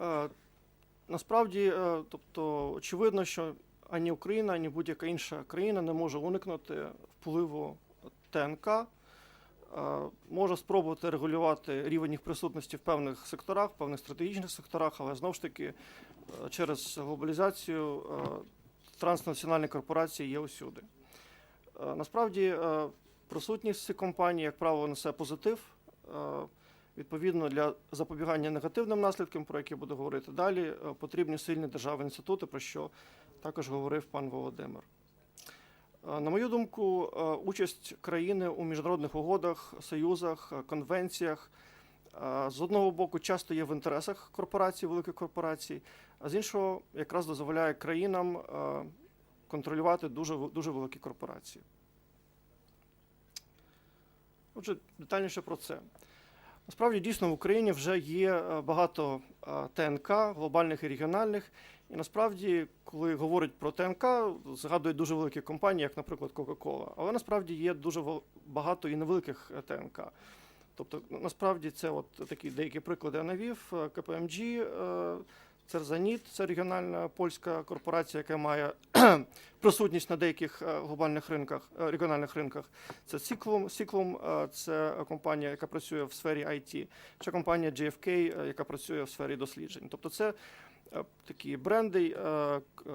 Е, Насправді, е, тобто, очевидно, що ані Україна, ані будь-яка інша країна не може уникнути впливу ТНК, е, може спробувати регулювати рівень їх присутності в певних секторах, в певних стратегічних секторах, але знову ж таки через глобалізацію транснаціональні корпорації є усюди. Насправді, присутність цих компаній, як правило, несе позитив. Відповідно, для запобігання негативним наслідкам, про які буду говорити далі, е, потрібні сильні державні інститути, про що також говорив пан Володимир. Е, На мою думку, е, участь країни у міжнародних угодах, союзах, конвенціях з одного боку часто є в інтересах корпорацій, великих корпорацій, а з іншого якраз дозволяє країнам контролювати дуже, дуже великі корпорації. Отже, детальніше про це. Насправді, дійсно, в Україні вже є е, багато е, ТНК, глобальних і регіональних. І насправді, коли говорять про ТНК, згадують дуже великі компанії, як, наприклад, Coca-Cola. Але насправді є дуже багато і невеликих е, ТНК. Тобто, насправді, це от такі деякі приклади я навів. КПМГ, Церзаніт, це регіональна польська корпорація, яка має присутність на деяких е, глобальних ринках, е, регіональних ринках. Це Сіклум, Сіклум е, це компанія, яка працює в сфері IT, чи компанія GFK, яка працює в сфері досліджень. Тобто це такі бренди,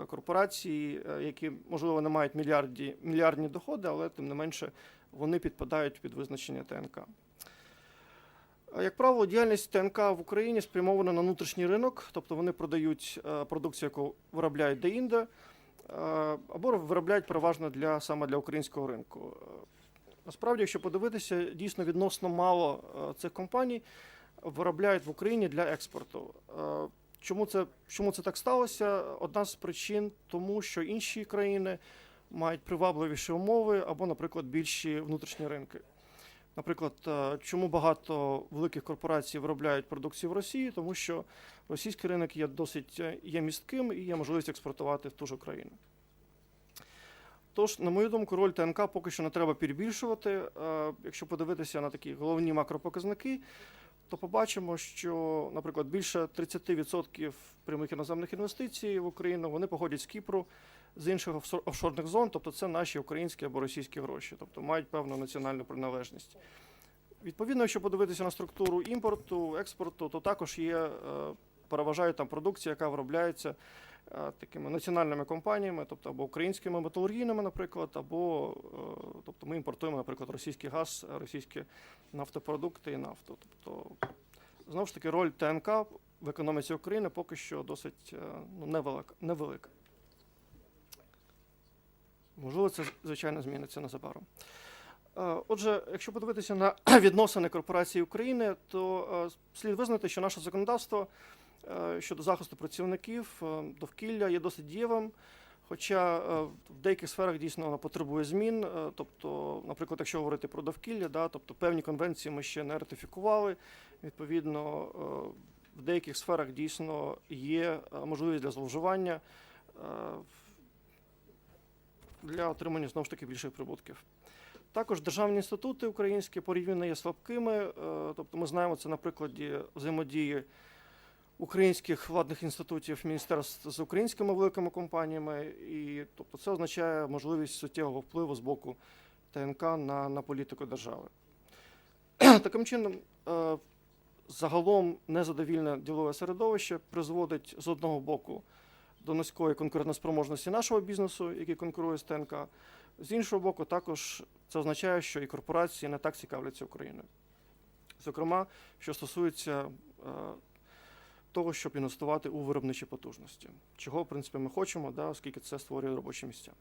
корпорації, які, можливо, не мають мільярді, мільярдні доходи, але тим не менше вони підпадають під визначення ТНК. Як правило, діяльність ТНК в Україні спрямована на внутрішній ринок, тобто вони продають е, продукцію, яку виробляють деінде, е, або виробляють переважно для саме для українського ринку. Е, Насправді, якщо подивитися, дійсно відносно мало цих компаній виробляють в Україні для експорту. Чому це, чому це так сталося? Одна з причин тому, що інші країни мають привабливіші умови або, наприклад, більші внутрішні ринки. Наприклад, е, чому багато великих корпорацій виробляють продукцію в Росії, тому що російський ринок є досить е, є містким і є можливість експортувати в ту ж Україну. Тож, на мою думку, роль ТНК поки що не треба перебільшувати. Е, Якщо подивитися на такі головні макропоказники, то побачимо, що, наприклад, більше 30% прямих іноземних інвестицій в Україну вони походять з Кіпру, з інших офшорних зон, тобто це наші українські або російські гроші, тобто мають певну національну приналежність. Відповідно, якщо подивитися на структуру імпорту, експорту, то також є е, переважає там продукція, яка виробляється е, такими національними компаніями, тобто або українськими металургійними, наприклад, або е, тобто ми імпортуємо, наприклад, російський газ, російські нафтопродукти і нафту. Тобто, знову ж таки, роль ТНК в економіці України поки що досить ну, невелика. невелика. Можливо, це звичайно зміниться незабаром. Е, Отже, якщо подивитися на відносини корпорації України, то е, слід визнати, що наше законодавство е, щодо захисту працівників довкілля є досить дієвим. Хоча в деяких сферах дійсно воно потребує змін. Тобто, наприклад, якщо говорити про довкілля, да, тобто певні конвенції ми ще не ратифікували. Відповідно, в деяких сферах дійсно є можливість для зловживання для отримання знову ж таки більших прибутків. Також державні інститути українські порівняно є слабкими. е, Тобто ми знаємо це на прикладі взаємодії українських владних інститутів міністерств з українськими великими компаніями, і тобто це означає можливість суттєвого впливу з боку ТНК на, на політику держави. Таким чином, е, загалом незадовільне ділове середовище призводить з одного боку до низької конкурентоспроможності нашого бізнесу, який конкурує з ТНК. З іншого боку, також це означає, що і корпорації не так цікавляться Україною. Зокрема, що стосується е, того, щоб інвестувати у виробничі потужності, чого, в принципі, ми хочемо, да, оскільки це створює робочі місця.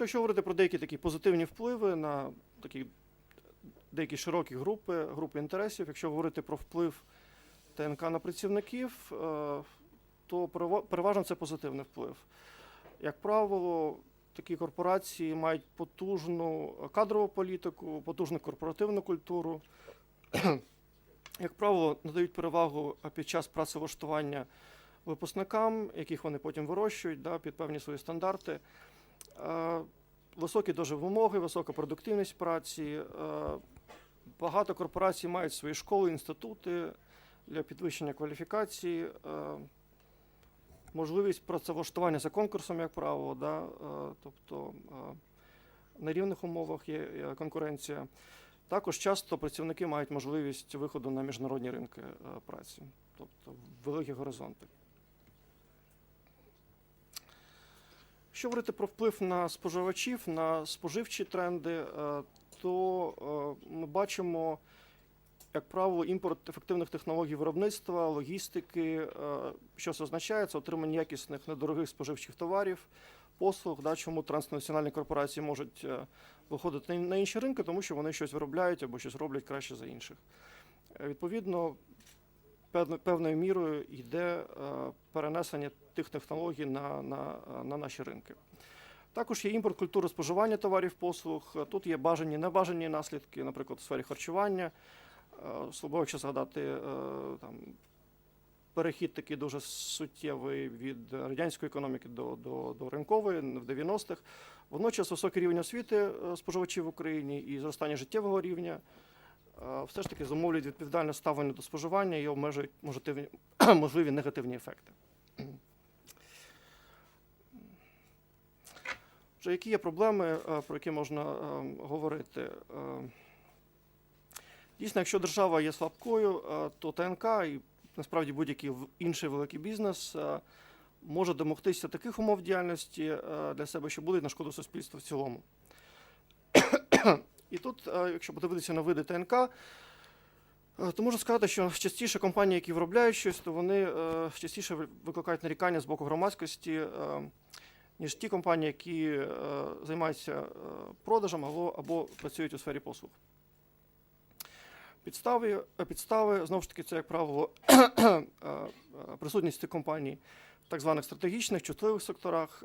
Якщо говорити про деякі такі позитивні впливи на такі деякі широкі групи, групи інтересів, якщо говорити про вплив ТНК на працівників, е, то перева- переважно це позитивний вплив. Як правило, такі корпорації мають потужну кадрову політику, потужну корпоративну культуру. Як правило, надають перевагу під час працевлаштування випускникам, яких вони потім вирощують да, під певні свої стандарти. Е, Високі дуже вимоги, висока продуктивність праці, е, Багато корпорацій мають свої школи, інститути для підвищення кваліфікації, е, можливість працевлаштування за конкурсом, як правило, да, е, тобто е, на рівних умовах є конкуренція. Також часто працівники мають можливість виходу на міжнародні ринки праці, тобто великі горизонти. Якщо говорити про вплив на споживачів, на споживчі тренди, то ми бачимо, як правило, імпорт ефективних технологій виробництва, логістики, е, що це означає, це отримання якісних недорогих споживчих товарів, послуг, да, чому транснаціональні корпорації можуть е, виходити на- інші ринки, тому що вони щось виробляють або щось роблять краще за інших. Е, Відповідно, певною мірою йде перенесення тих технологій на, на, на наші ринки. Також є імпорт культури споживання товарів послуг. Тут є бажані, небажані наслідки, наприклад, у сфері харчування. Е, Особливо, якщо згадати е, там, перехід такий дуже суттєвий від радянської економіки до, до, до ринкової в 90-х. Водночас високий рівень освіти е, споживачів в Україні і зростання життєвого рівня все ж таки зумовлюють відповідальне ставлення до споживання і обмежують можливі, негативні ефекти. Вже які є проблеми, про які можна говорити? Дійсно, якщо держава є слабкою, е, то ТНК і насправді будь-який інший великий бізнес е, може домогтися таких умов діяльності е, для себе, що будуть на шкоду суспільству в цілому. І тут, якщо подивитися на види ТНК, то можу сказати, що частіше компанії, які виробляють щось, то вони частіше викликають нарікання з боку громадськості, ніж ті компанії, які займаються продажем або, або працюють у сфері послуг. Підстави, е, підстави знову ж таки, це, як правило, е, е, присутність цих компаній в так званих стратегічних, чутливих секторах.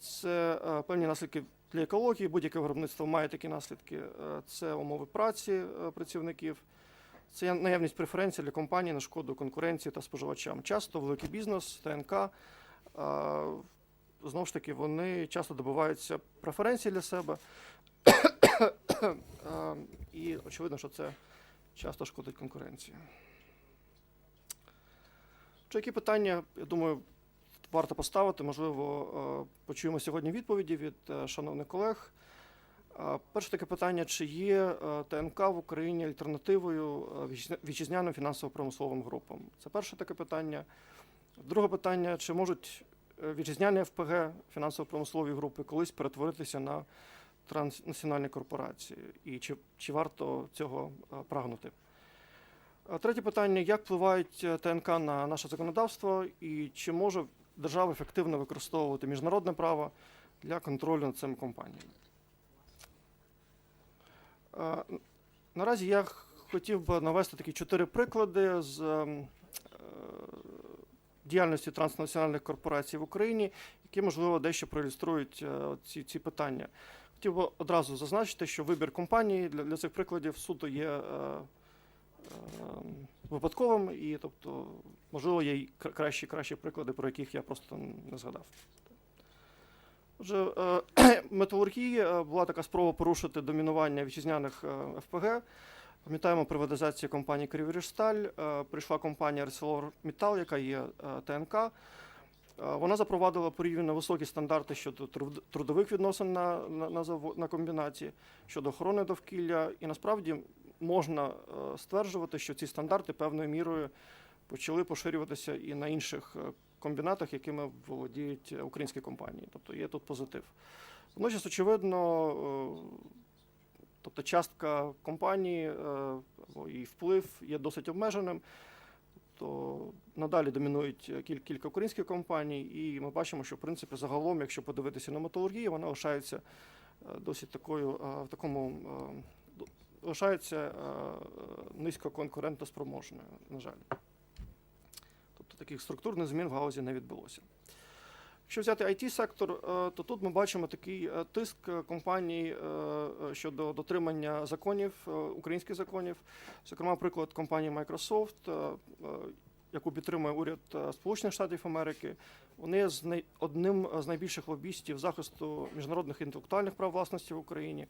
Це певні наслідки для екології, будь-яке виробництво має такі наслідки. Це умови праці працівників, це наявність преференцій для компаній на шкоду конкуренції та споживачам. Часто великий бізнес, ТНК, знову ж таки, вони часто добиваються преференцій для себе. Е, І очевидно, що це часто шкодить конкуренції. Чи які питання, я думаю, варто поставити? Можливо, е, почуємо сьогодні відповіді від е, шановних колег. Е, Перше таке питання: чи є ТНК в Україні альтернативою вітчизняним фінансово-промисловим групам? Це перше таке питання. Друге питання: чи можуть вітчизняні ФПГ фінансово-промислові групи колись перетворитися на транснаціональні корпорації? І чи, чи варто цього е, прагнути? Третє питання: як впливають е, ТНК на наше законодавство, і чи може держава ефективно використовувати міжнародне право для контролю над цими компаніями? Е, Наразі я хотів би навести такі чотири приклади з е, діяльності транснаціональних корпорацій в Україні, які, можливо, дещо проілюструють е, ці, ці питання. Хотів би одразу зазначити, що вибір компанії для, для цих прикладів суто є е, е, випадковим, і тобто, можливо, є кращі, кращі приклади, про яких я просто не згадав. Отже, е, металургії е, була така спроба порушити домінування вітчизняних е, ФПГ. Пам'ятаємо приватизацію компанії Криворіжсталь. Е, Прийшла компанія ArcelorMittal, яка є е, ТНК. Е, Вона запровадила порівняно високі стандарти щодо трудових відносин на, на, на, на комбінаті, щодо охорони довкілля. І насправді можна е, стверджувати, що ці стандарти певною мірою почали поширюватися і на інших е, комбінатах, якими володіють українські компанії. Тобто є тут позитив. Водночас, очевидно, тобто частка компанії її вплив є досить обмеженим. То надалі домінують е, кіль- кілька українських компаній, і ми бачимо, що в принципі загалом, якщо подивитися на металургію, вона лишається е, досить такою е, в такому лишається е, низько на жаль. Тобто таких структурних змін в галузі не відбулося. Якщо взяти it сектор е, то тут ми бачимо такий е, тиск е, компаній щодо дотримання законів, українських законів. Зокрема, приклад компанії Microsoft, яку підтримує уряд Сполучених Штатів Америки. Вони з одним з найбільших лобістів захисту міжнародних інтелектуальних прав власності в Україні.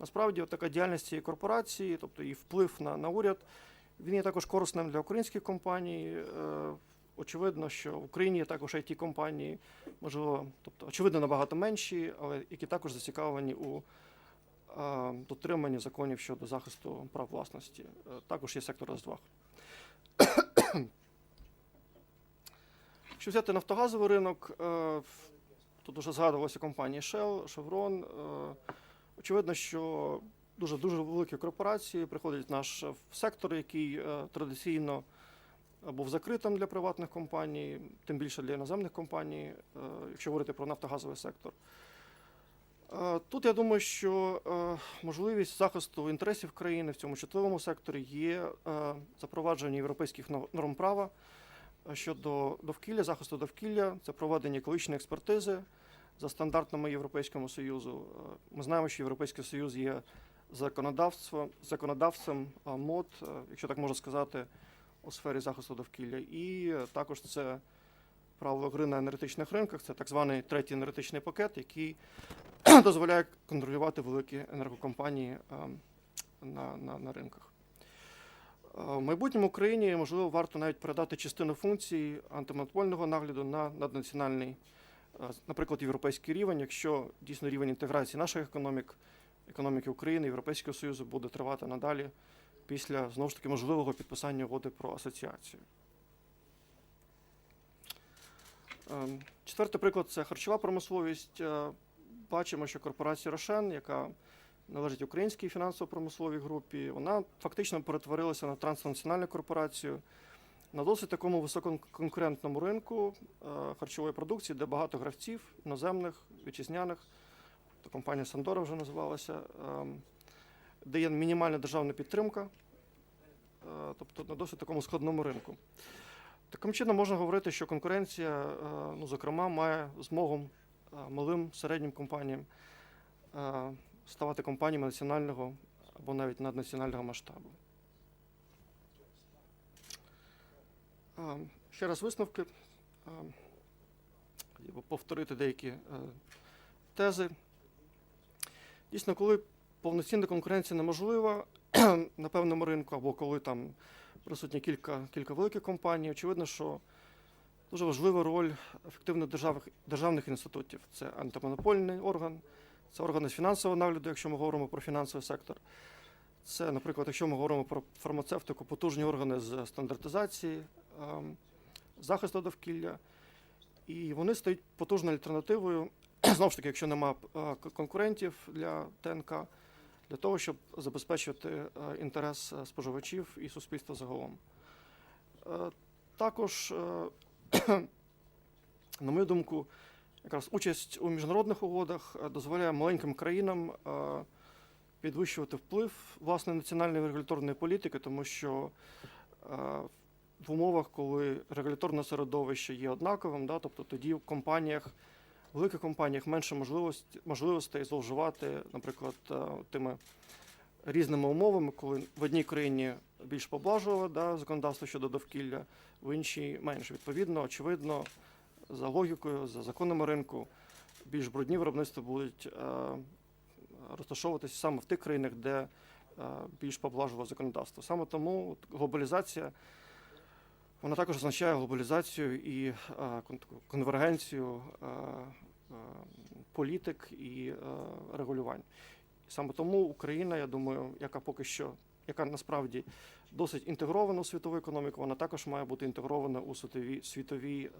Насправді, така діяльність цієї корпорації, тобто її вплив на, на уряд, він є також корисним для українських компаній. Очевидно, що в Україні також it компанії, можливо, тобто очевидно набагато менші, але які також зацікавлені у е, дотриманні законів щодо захисту прав власності. Е, Також є сектор розваг. Якщо взяти нафтогазовий ринок, е, тут вже згадувалися компанії Shell, Chevron. е, Очевидно, що дуже дуже великі корпорації приходять в наш е, сектор, який е, традиційно був закритим для приватних компаній, тим більше для іноземних компаній, е, якщо говорити про нафтогазовий сектор. Е, Тут я думаю, що е, можливість захисту інтересів країни в цьому чутливому секторі є запровадження європейських норм права щодо довкілля, захисту довкілля, це проведення екологічної експертизи за стандартами Європейського Союзу. Ми знаємо, що Європейський Союз є законодавством, законодавцем МОД, якщо так можна сказати, у сфері захисту довкілля. І е, також це правила гри на енергетичних ринках, це так званий третій енергетичний пакет, який дозволяє контролювати великі енергокомпанії е, на, на, на ринках. Е, В майбутньому Україні, можливо, варто навіть передати частину функцій антимонопольного нагляду на наднаціональний, е, наприклад, європейський рівень, якщо дійсно рівень інтеграції наших економік, економіки України, Європейського Союзу буде тривати надалі після знову ж таки можливого підписання угоди про асоціацію. Ем, Четвертий приклад це харчова промисловість. Е, Бачимо, що корпорація Рошен, яка належить українській фінансово-промисловій групі, вона фактично перетворилася на транснаціональну корпорацію на досить такому висококонкурентному ринку е, харчової продукції, де багато гравців, іноземних, вітчизняних. Компанія Сандора вже називалася, ем, де є мінімальна державна підтримка, е, тобто на досить такому складному ринку. Таким чином можна говорити, що конкуренція, е, ну, зокрема, має змогу е, малим середнім компаніям ставати компаніями національного або навіть наднаціонального масштабу. Ще раз висновки. Повторити деякі тези. Дійсно, коли повноцінна конкуренція неможлива на певному ринку, або коли там присутні кілька, кілька великих компаній, очевидно, що дуже важлива роль ефективних державних, державних інститутів. Це антимонопольний орган, це органи з фінансового нагляду, якщо ми говоримо про фінансовий сектор. Це, наприклад, якщо ми говоримо про фармацевтику, потужні органи з стандартизації, ем, захисту довкілля. І вони стають потужною альтернативою, знову ж таки, якщо нема е, конкурентів для ТНК, для того, щоб забезпечувати е, інтерес е, споживачів і суспільства загалом. Е, Також, на мою думку, якраз участь у міжнародних угодах дозволяє маленьким країнам підвищувати вплив власне національної регуляторної політики, тому що в умовах, коли регуляторне середовище є однаковим, да, тобто тоді в компаніях, в великих компаніях менше можливості, можливостей зловживати, наприклад, е, тими різними умовами, коли в одній країні більш поблажувало да, законодавство щодо довкілля, в іншій менш. Відповідно, очевидно, за логікою, за законами ринку, більш брудні виробництва будуть е, розташовуватися саме в тих країнах, де е, більш поблажувало законодавство. Саме тому глобалізація вона також означає глобалізацію і конвергенцію політик і регулювань. Саме тому Україна, я думаю, яка поки що, яка насправді досить інтегрована у світову економіку, вона також має бути інтегрована у світові, світові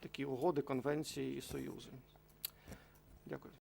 такі угоди, конвенції і союзи. Дякую.